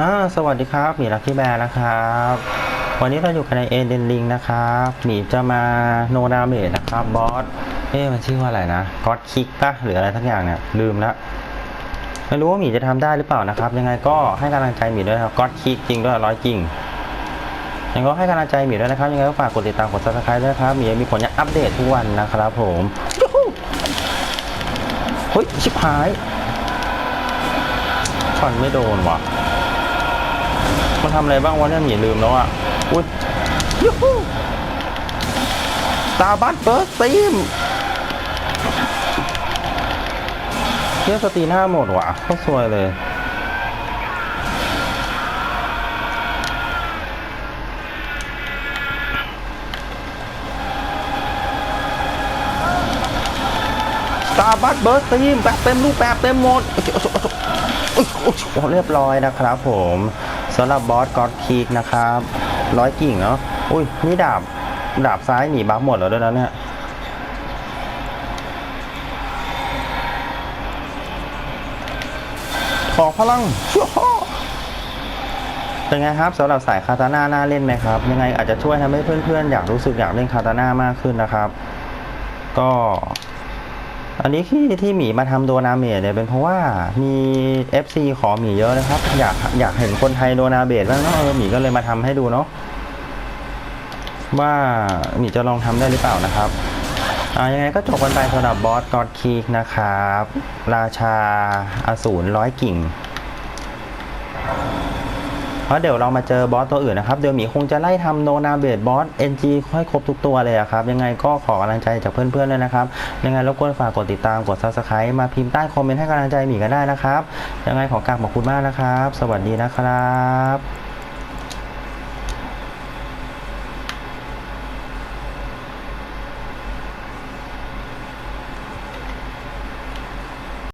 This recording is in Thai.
อ่าสวัสดีครับ หมีลักกี้แบร์นะครับ วันนี้เราอยู่กันในเอเดนลิงนะครับหมีจะมาโนดาเมจนะครับบอส เอ๊ะมันชื่อว่าอะไรนะก็อดคิกปะหรืออะไรทั้งอย่างเนี่ย ลืมละไม่รู้ว่าหมีจะทำได้หรือเปล่านะครับ ยังไงก็ให้กำลังใจหมีด้วยนะครับก็อดคิกจริงด้วยร้อยจริงยังก็ให้กำลังใจหมีด้วยนะครับ ยังไงก็ฝากกดติดตามกด subscribe ด้วยครับหมีมีผลงานอัปเดตทุกวันนะครับผมเฮ้ยชิบหายฟันไม่โดนว่ะ มันทำอะไรบ้างวะเนี่ยหมีลืมแล้วอะ อุ้ยยูฮูตาบัตเบิร์สตีมเที่ยสตีหน้าหมดว่ะโคตรซวยเลยตาบัตเบิร์สตีมแบบเต็มรูปแบบเต็มหมดโอ้เรียบร้อยนะครับผม สำหรับบอสก็อดคีกนะครับร้อยกิ่งเนาะอุ้ยนี่ดาบดาบซ้ายหนีบัฟหมดแล้วด้วยนะเนี่ยขอพลังเป็นไงครับสำหรับสายคาตาน่าน่าเล่นไหมครับ ยังไงอาจจะช่วยทำให้เพื่อนๆ อยากรู้สึกอยากเล่นคาตาน่ามากขึ้นนะครับ ก็ อันนี้ที่ที่หมีมาทำโดนาเมดเนี่ยเป็นเพราะว่ามี FC ขอหมีเยอะนะครับ อยากอยากเห็นคนไทยโดนาเบดบ้างเนาะเออหมีก็เลยมาทำให้ดูเนาะว่าหมีจะลองทำได้หรือเปล่านะครับอ่ายังไงก็จบกันไปสำหรับบอสกอดคีกนะครับ ราชาอสูรร้อยกิ่ง เพราะเดี๋ยวเรามาเจอบอสตัวอื่นนะครับ เดี๋ยวหมีคงจะไล่ทำโนนาเบดบอส NG ให้ครบทุกตัวเลยอะครับ ยังไงก็ขอกำลังใจจากเพื่อนๆเลยนะครับ ยังไงรบกวนฝากกดติดตามกดซับสไคร b ์มาพิมพ์ใต้คอมเมนต์ให้กำลังใจหมีกันได้นะครับ ยังไงขอกราบขอบคุณมากนะครับ สวัสดีนะครับ